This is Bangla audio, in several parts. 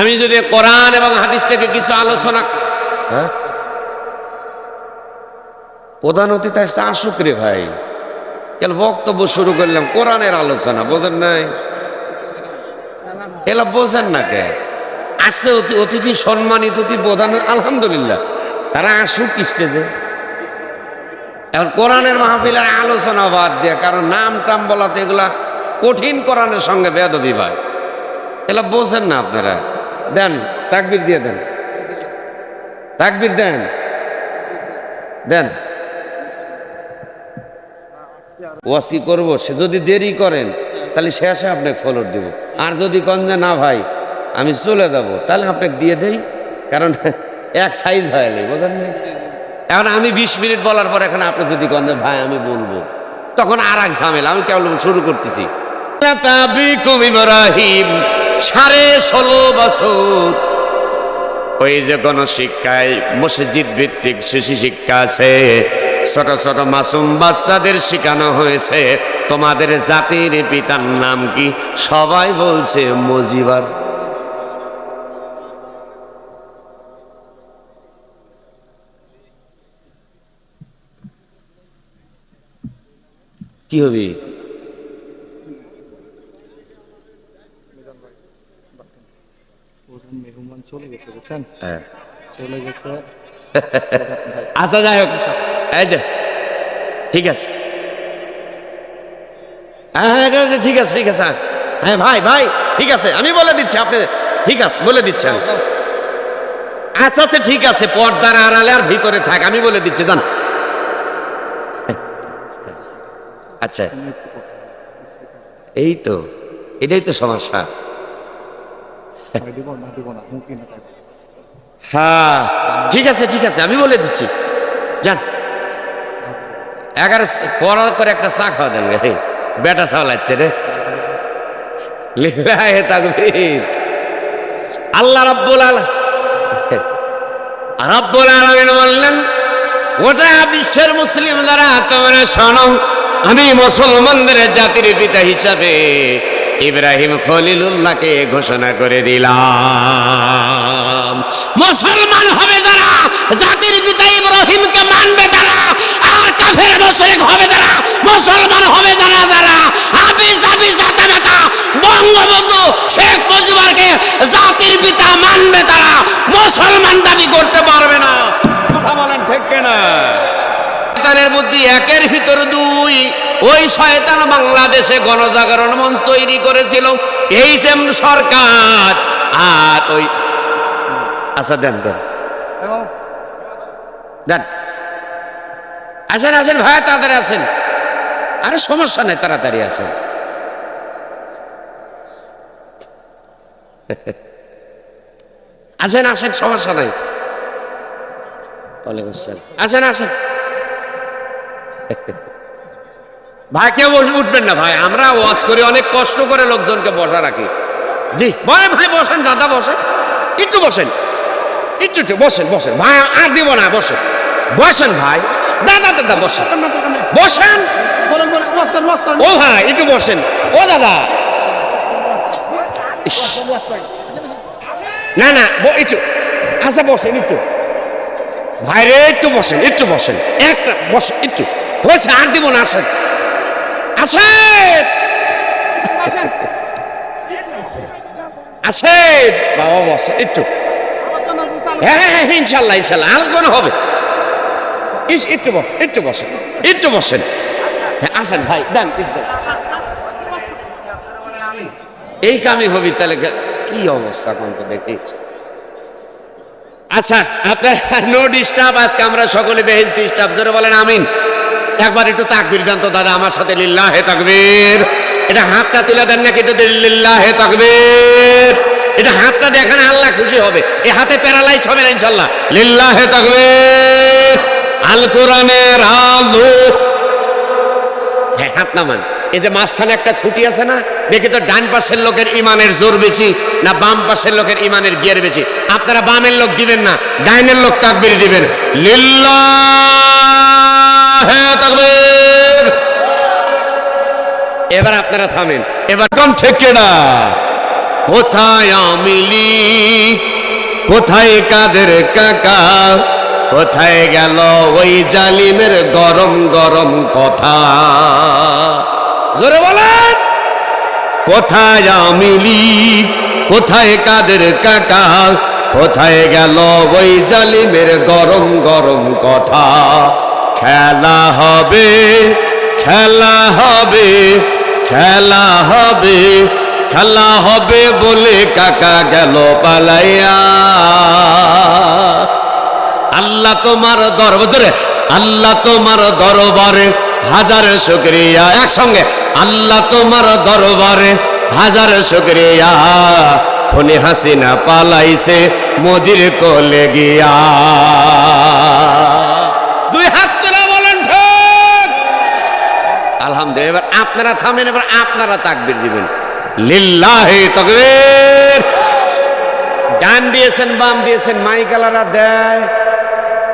আমি যদি কোরআন এবং হাদিস থেকে কিছু আলোচনা হ্যাঁ? প্রধান অতিথি আসতে আসুক রে ভাই। কেন বক্তব্য শুরু করলাম, কোরআনের আলোচনা, বোঝেন নাই? এলা বোঝেন না কে? আসছে অতি- অতিথি, সম্মানিত অতিথি, প্রধান, আলহামদুলিল্লাহ। তারা আসুক স্টেজে। এখন কোরআনের মাহফিলের আলোচনা বাদ দিয়ে, কারণ নাম টাম বলাতে এগুলা কঠিন কোরআনের সঙ্গে বেদবি ভাই এগুলা বোঝেন না আপনারা। দেন, তাকবির দিয়ে দেন। তাকবির দেন। দেন। ওয়াসি করব, সে যদি দেরি করেন, তাহলে শেষে আপনাকে ফলোর দিব। আর যদি কন যে, না ভাই, আমি চলে যাব তাহলে আপনাকে দিয়ে দেই, কারণ এক সাইজ হয় নাই বোঝেন না এখন আমি বিশ মিনিট বলার পর এখন আপনি যদি কন যে, ভাই, আমি বলব তখন আর এক ঝামেলা, আমি কেবল শুরু করতেছি। ইব্রাহিম সাড়ে ষোলো বছর। ওই যে কোন শিক্ষায় মসজিদ ভিত্তিক শিশু শিক্ষা আছে, ছোট ছোট মাসুম বাচ্চাদের শেখানো হয়েছে। তোমাদের জাতির পিতার নাম কি? সবাই বলছে মজিবার। কি হবে প্রধান মেহমান চলে গেছে বুঝছেন? হ্যাঁ। চলে গেছে। আচ্ছা যাই হোক এই যে ঠিক আছে। হ্যাঁ হ্যাঁ, হ্যাঁ, ঠিক আছে ঠিক আছে হ্যাঁ। ভাই ভাই ঠিক আছে আমি বলে দিচ্ছি আপনি ঠিক আছে বলে দিচ্ছেন আচ্ছা আচ্ছা ঠিক আছে পর্দার আড়ালে আর ভিতরে থাক আমি বলে দিচ্ছি জান। আচ্ছা। এই তো এটাই তো সমস্যা দিব না দিব না হুমকি না থাকবে হ্যাঁ ঠিক আছে ঠিক আছে, আমি বলে দিচ্ছি। যান। এগারো করে একটা চা খাওয়া দেন বেটা চাওয়াচ্ছে রে। আল্লাহ রাব্বুল আলা রাব্বুল আলামিন বললেন, গোটা বিশ্বের মুসলিম দ্বারা তোমরা শোনো, আমি মুসলমানদের জাতির পিতা হিসাবে ইব্রাহিম খলিলুল্লাহকে ঘোষণা করে দিলাম। মুসলমান হবে যারা, জাতির পিতা ইব্রাহিমকে মানবে তারা, আর কাফের মুশরিক হবে যারা, মুসলমান হবে যারা যারা হাবিজ হাবিজ জাতা নেতা বঙ্গবন্ধু শেখ মুজিবুরকে জাতির পিতা মানবে তারা মুসলমান দাবি করতে পারবে না কথা বলেন ঠিক কিনা বুদ্ধি একের ভিতর দুই। ওই শয়তান বাংলাদেশে গণজাগরণ মঞ্চ তৈরি করেছিল। এই সেম সরকার, আর ওই আচ্ছা দেন দেন। দেন। আসেন আসেন, ভাই, তাড়াতাড়ি আসেন। আরে, সমস্যা নেই, তাড়াতাড়ি আসেন। আসেন আসেন, সমস্যা নাই। ওয়ালাইকুম আসসালাম। আসেন আসেন। ভাই কেউ বস- উঠবেন না ভাই। আমরা ওয়াজ করি অনেক কষ্ট করে লোকজনকে বসা রাখি জি। বলে ভাই বসেন দাদা বসেন। একটু বসেন। একটু একটু বসেন বসেন। ভাই আর দিব না বসেন। বসেন ভাই। দাদা দাদা বসেন। বসেন ও ভাই একটু বসেন। ও দাদা। না না ব- একটু। আচ্ছা বসেন একটু। ভাই রে একটু বসেন একটু বসেন। একটা বসেন একটু। হয়েছে আর দিব না আসেন। আসেন! আসেন। বাবা বসেন একটু। চালু হ্যাঁ হ্যাঁ হ্যাঁ ইনশাল্লাহ ইনশাল্লাহ আলোচনা হবে। একটু বসেন একটু বসেন একটু বসেন। হ্যাঁ আসেন ভাই দেন এই কামে হবি তাহলে কি অবস্থা কোন তো দেখি। আচ্ছা আপনার নো ডিস্টার্ব আজকে আমরা সকলে বেহেজ ডিস্টার্ব জোরে বলেন আমিন। একবার একটু তাকবির দেন তো দাদা, আমার সাথে লিল্লাহ হে তাকবীর। এটা হাতটা তুলে দেন নাকি এটা লিল্লাহ হে তাকবীর। এটা হাতটা দেখেন আল্লাহ খুশি হবে। এই হাতে প্যারালাইজ হবে না ইনশাল্লাহ। লিল্লাহ হে তাকবীর। আল কোরআনের আলো। হ্যাঁ হাত নামান। এই যে মাঝখানে একটা খুঁটি আছে না, দেখি তো ডান পাশের লোকের ইমানের জোর বেশি না বাম পাশের লোকের ইমানের গিয়ার বেশি? আপনারা বামের লোক দিবেন না, ডাইনের লোক তাকবির দিবেন। লিল্লাহে তাকবীর। এবার আপনারা থামেন। এবার কোন থেকে না কোথায় আমি কোথায় কাদের কাকা? কোথায় গেল ওই জালিমের গরম গরম কথা? জোরে বলেন। কোথায় আওয়ামী লীগ? কোথায় কাদের কাকা? কোথায় গেল ওই জালিমের গরম গরম কথা? খেলা হবে খেলা হবে খেলা হবে খেলা হবে বলে কাকা গেল পালাইয়া। আল্লাহ তোমার দরবারে, আল্লাহ তোমার দরবারে হাজার শুক্রিয়া। একসঙ্গে, আল্লাহ তোমার দরবারে হাজার শুক্রিয়া। খনি হাসিনা পালাইছে মোদির কোলে গিয়া দুই হাত তুলে বলেন ঠিক আলহামদুলিল্লাহ এবার আপনারা থামেন, এবার আপনারা তাকবির দিবেন। লিল্লাহে তাকবীর। ডান দিয়েছেন, বাম দিয়েছেন মাইকালারা দেয়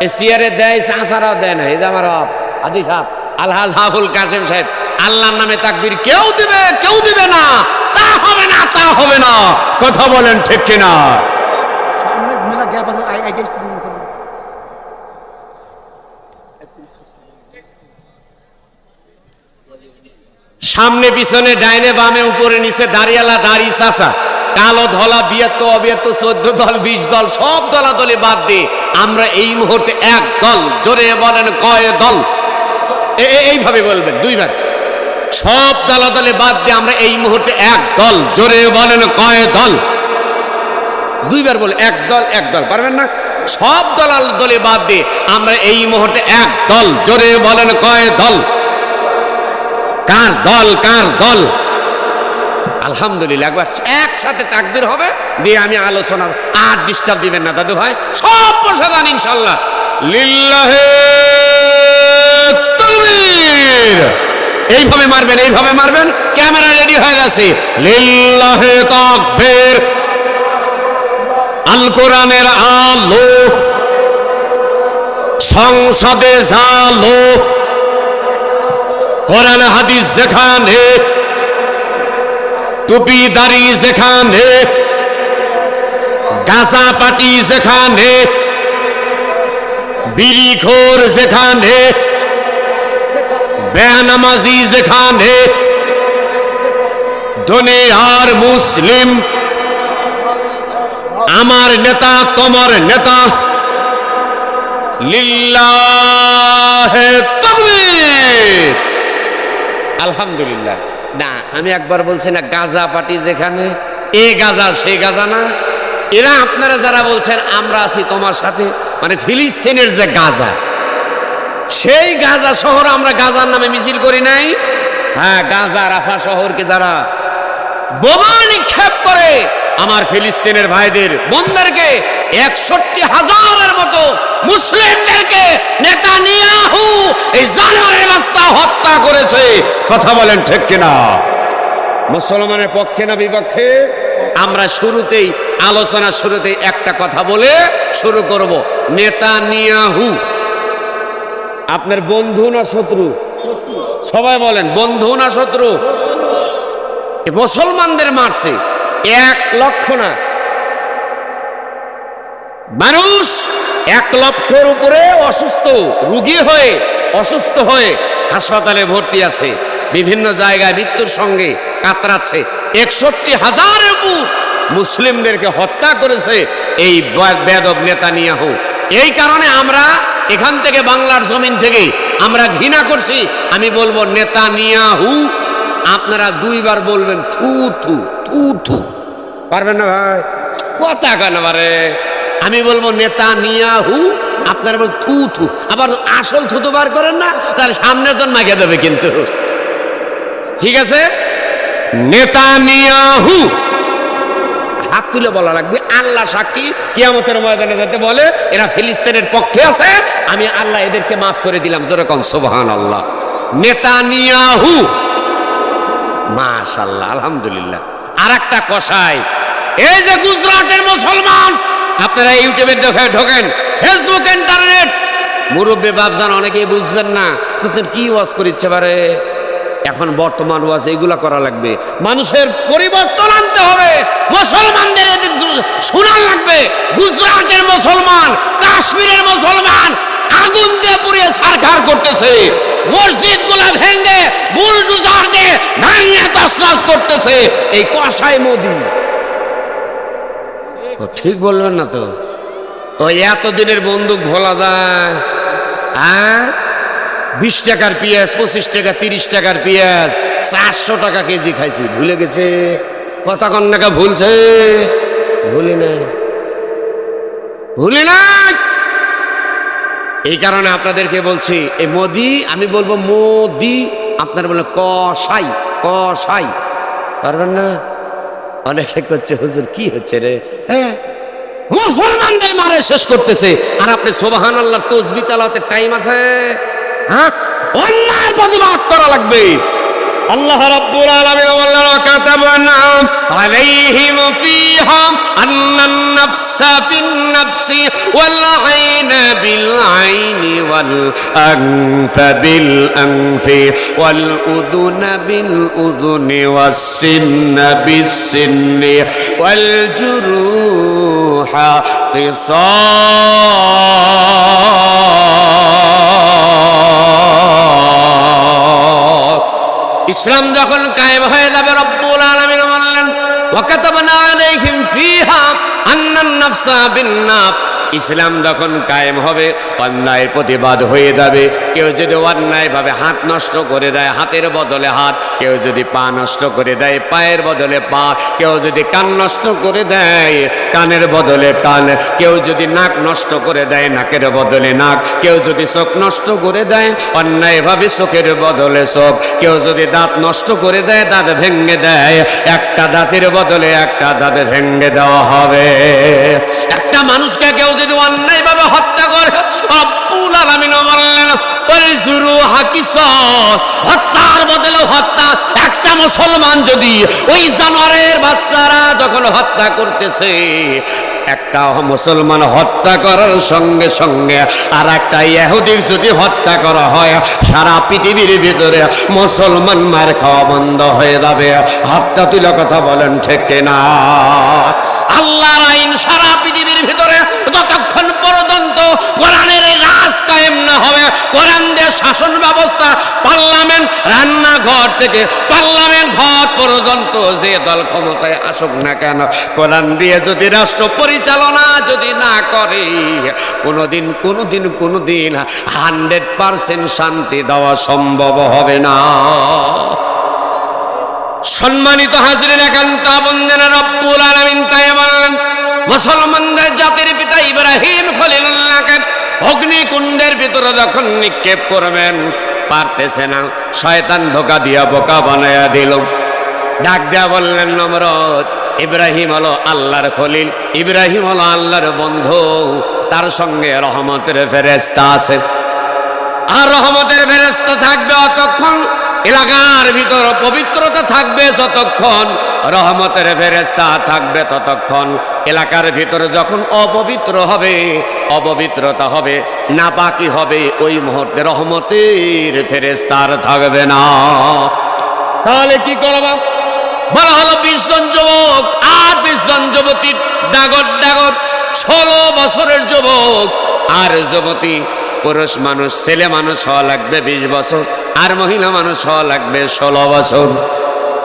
এ সিয়ারে দেয় চাঁচারাও দেয় না। এই যে আমার বাপ আদি সাহ আলহাজ হাফুল কাসেম সাহেব, আল্লাহর নামে তাকবীর কেউ দিবে কেউ দিবে না। তা হবে না, তা হবে না। কথা বলেন ঠিক কিনা? সামনে, পিছনে, ডাইনে, বামে, উপরে, নিচে, দাঁড়িয়ালা, দাড়ি চাষা কালো ধলা বিয়াত্ত অবিয়াত্ত চোদ্দ দল, বিশ দল, সব দলা দলে বাদ দিয়ে আমরা এই মুহূর্তে এক দল। জোরে বলেন, কয় দল? এইভাবে বলবেন, দুইবার। সব দলা দলে বাদ দিয়ে আমরা এই মুহূর্তে এক দল। জোরে বলেন, কয় দল? দুইবার বলে এক দল এক দল, পারবেন না? সব দলাল দলে বাদ দিয়ে আমরা এই মুহূর্তে এক দল। জোরে বলেন, কয় দল? কার দল কার দল? আলহামদুলিল্লাহ, একবার একসাথে তাকবির হবে, দিয়ে আমি আলোচনা, আর ডিস্টার্ব দিবেন না, দাদু ভাই। সব প্রসাদান ইনশাল্লাহ। লিল্লাহে তাকবীর। এইভাবে মারবেন এইভাবে মারবেন, ক্যামেরা রেডি হয়ে গেছে। লিল্লাহে তাকবীর। আল কোরআনের আলো, সংসদে জালো কোরআন হাদিস যেখানে টুপি দাড়ি যেখানে গাঁজা পাটি যেখানে বিড়ি খোর যেখানে বেনামাজি যেখানে দুনিয়ার মুসলিম আমার নেতা তোমার নেতা লিল্লাহে তাকবীর আলহামদুলিল্লাহ। না, আমি একবার বলছি না, গাজা পাটি যেখানে, এ গাজা, সে গাজা না। এরা আপনারা যারা বলছেন, আমরা আছি তোমার সাথে মানে ফিলিস্তিনের যে গাজা। সেই গাজা শহর আমরা গাজার নামে মিছিল করি নাই। হ্যাঁ গাজা রাফা শহরকে যারা বোমা নিক্ষেপ করে, আমার ফিলিস্তিনের ভাইদের বোনদেরকে, একষট্টি হাজারের মতো মুসলিমদেরকে নেতানিয়াহু এই জানোয়ারের হত্যা করেছে। কথা বলেন ঠিক কিনা? মুসলমানের পক্ষে না বিপক্ষে? আমরা শুরুতেই আলোচনা শুরুতেই একটা কথা বলে শুরু করব। নেতানিয়াহু। আপনার বন্ধু না শত্রু? সবাই বলেন বন্ধু না শত্রু? মুসলমানদের মারছে। এক লক্ষ না। মানুষ এক লক্ষের উপরে অসুস্থ রুগী হয়ে অসুস্থ হয়ে হাসপাতালে ভর্তি আছে। বিভিন্ন জায়গায় মৃত্যুর সঙ্গে কাতরাচ্ছে। একষট্টি হাজার মুসলিমদেরকে হত্যা করেছে এই বেদব নেতা নিয়াহু এই কারণে আমরা এখান থেকে বাংলার জমিন থেকে আমরা ঘৃণা করছি। আমি বলব নেতা নিয়াহু আপনারা দুইবার বলবেন, থু থু থু থু। পারবেন না ভাই? কথা কেন আমি বলব নেতা নিয়াহু আপনারা বল থু থু। আবার আসল থুতু বার করেন না, তাহলে সামনে জন মাগে দেবে কিন্তু। ঠিক আছে? নেতা নিয়াহু হাত তুলে বলা লাগবে, আল্লাহ সাক্ষী কিয়ামতের ময়দানে যাতে বলে, এরা ফিলিস্তিনের পক্ষে আছে, আমি আল্লাহ এদেরকে মাফ করে দিলাম যেরকম সোবাহান আল্লাহ নেতানিয়াহু মাশাল্লাহ আলহামদুলিল্লাহ। আর একটা কষাই এই যে গুজরাটের মুসলমান আপনারা ইউটিউবে ঢোকে ঢোকেন ফেসবুক ইন্টারনেট মুরব্বী বাবজান অনেকেই বুঝবেন না, বুঝছেন কি ওয়াজ করিচ্ছে পারে এখন বর্তমান ওয়াজ এইগুলা করা লাগবে। মানুষের পরিবর্তন আনতে হবে। মুসলমানদের এদিক শোনার লাগবে। গুজরাটের মুসলমান, কাশ্মীরের মুসলমান আগুন দিয়ে পুড়িয়ে সারখার করতেছে। মসজিদগুলা ভেঙে, বুলডুজার দিয়ে ভাঙে তসনাস করতেছে। এই কষাই মোদি ও ঠিক বলবেন না তো। ওই এতদিনের বন্দুক ভোলা যায়। হ্যাঁ? বিশ টাকার পেঁয়াজ, পঁচিশ টাকা, তিরিশ টাকার পেঁয়াজ, চারশো টাকা কেজি খাইছি। ভুলে গেছে? কথা কন্যাকা ভুলছে? ভুলি না ভুলি না এই কারণে আপনাদেরকে বলছি এই মোদি, আমি বলব মোদি, আপনারা বলেন কসাই কসাই। পারবেন না? অনেকে করছে, হুজুর, কি হচ্ছে রে? হ্যাঁ। মুসলমানদের মারে শেষ করতেছে। আর আপনি সোবাহান আল্লাহর তসবি তালাতে টাইম আছে? হ্যাঁ? অন্যায় প্রতিবাদ করা লাগবে। আল্লাহ রাব্বুল আলামিন বললেন কাতাবনা আলাইহিম ফিহা আন্নান নাফসা বিন নাফসি ওয়াল আইনা বিল আইনি ওয়াল আনফা বিল আনফি ওয়াল উযুনা বিল উযুনি ওয়াস সিন্না বিস সিন্নি ওয়াল জুরুহা কিসাস ইসলাম যখন কায়েম হয়ে যাবে রব্বুল আলমিন বললেন ইসলাম যখন কায়েম হবে, অন্যায়ের প্রতিবাদ হয়ে যাবে। কেউ যদি অন্যায়ভাবে হাত নষ্ট করে দেয়, হাতের বদলে হাত। কেউ যদি পা নষ্ট করে দেয়, পায়ের বদলে পা। কেউ যদি কান নষ্ট করে দেয়, কানের বদলে কান। কেউ যদি নাক নষ্ট করে দেয়, নাকের বদলে নাক। কেউ যদি চোখ নষ্ট করে দেয়, অন্যায়ভাবে চোখের বদলে চোখ। কেউ যদি দাঁত নষ্ট করে দেয়, দাঁত ভেঙে দেয়। একটা দাঁতের বদলে একটা দাঁত ভেঙে দেওয়া হবে। একটা মানুষকে কেউ যদি অন্যায়ভাবে হত্যা করে রব্বুল আলামিন হত্যার বদলে হত্যা। একটা মুসলমান যদি ওই জানোয়ারের বাচ্চারা যখন হত্যা করতেছে, একটা মুসলমান হত্যা করার সঙ্গে সঙ্গে আর একটা ইহুদির যদি হত্যা করা হয়, সারা পৃথিবীর ভিতরে মুসলমান মার খাওয়া বন্ধ হয়ে যাবে। হত্যা তুলে কথা বলেন, ঠিক না আল্লাহর আইন সারা পৃথিবীর ভিতরে যতক্ষণ পর্যন্ত কোরআনের রাজ কায়েম না হবে, কোরআন দিয়ে শাসন ব্যবস্থা, পার্লামেন্ট, রান্নাঘর থেকে পার্লামেন্ট ঘর পর্যন্ত যে দল ক্ষমতায় আসুক না কেন, কোরআন দিয়ে যদি রাষ্ট্র পরিচালনা যদি না করে, কোনোদিন কোনোদিন কোনোদিন হান্ড্রেড পার্সেন্ট শান্তি দেওয়া সম্ভব হবে না। সম্মানিত হাজরিন, একান্ত বন্দেনা রব্বুল মুসলমানদের জাতির পিতা ইব্রাহিম খলিলুল্লাহকে অগ্নিকুণ্ডের ভিতরে যখন নিক্ষেপ করবেন, পারতেছে না। শয়তান ধোকা দিয়া বোকা বানায়া দিল। ডাক দেয়া বললেন নমরত ইব্রাহিম হলো আল্লাহর খলিল। ইব্রাহিম হলো আল্লাহর বন্ধু। তার সঙ্গে রহমতের ফেরেস্তা আছে। আর রহমতের ফেরেস্তা থাকবে অতক্ষণ। এলাকার ভিতর পবিত্রতা থাকবে যতক্ষণ। রহমতের ফেরেস্তা থাকবে ততক্ষণ। এলাকার ভিতরে যখন অপবিত্র হবে, অপবিত্রতা হবে না বাকি হবে, ওই মুহূর্তে রহমতের ফেরেস্তার থাকবে না। তাহলে কি করবা বলা হলো বিশজন যুবক আর বিশজন যুবতীর ডাগর ডাগর, ষোলো বছরের যুবক আর যুবতী, পুরুষ মানুষ, ছেলে মানুষ হওয়া লাগবে বিশ বছর আর মহিলা মানুষ হওয়া লাগবে ষোলো বছর।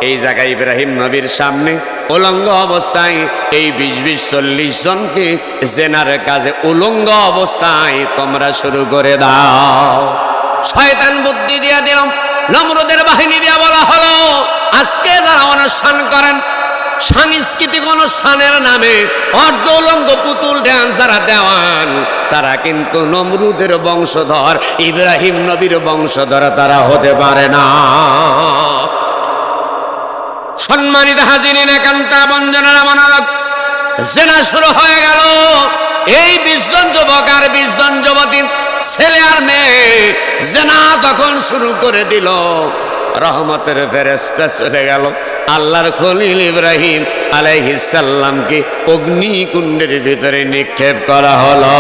এই জায়গায় ইব্রাহিম নবীর সামনে উলঙ্গ অবস্থায় এই বিশ বিশ চল্লিশ জনকে জেনার কাজে উলঙ্গ অবস্থায় তোমরা শুরু করে দাও। শয়তান বুদ্ধি দিয়া দিলাম, নমরুদের বাহিনী দিয়া বলা হলো, আজকে যারা অনুষ্ঠান করেন, সাংস্কৃতিক অনুষ্ঠানের নামে অর্ধ উলঙ্গ পুতুল ড্যান্স যারা দেওয়ান, তারা কিন্তু নমরুদের বংশধর, ইব্রাহিম নবীর বংশধর তারা হতে পারে না। সম্মানিত হাজিরিন, একান্ত বঞ্জনারা মনারত জেনা শুরু হয়ে গেল। এই বিশজন যুবক আর বিশজন যুবতী ছেলে আর মেয়ে জেনা তখন শুরু করে দিল। রহমতের ফেরেস্তা চলে গেল। আল্লাহর খলিল ইব্রাহিম আলাইহিসাল্লামকে অগ্নিকুণ্ডের ভিতরে নিক্ষেপ করা হলো।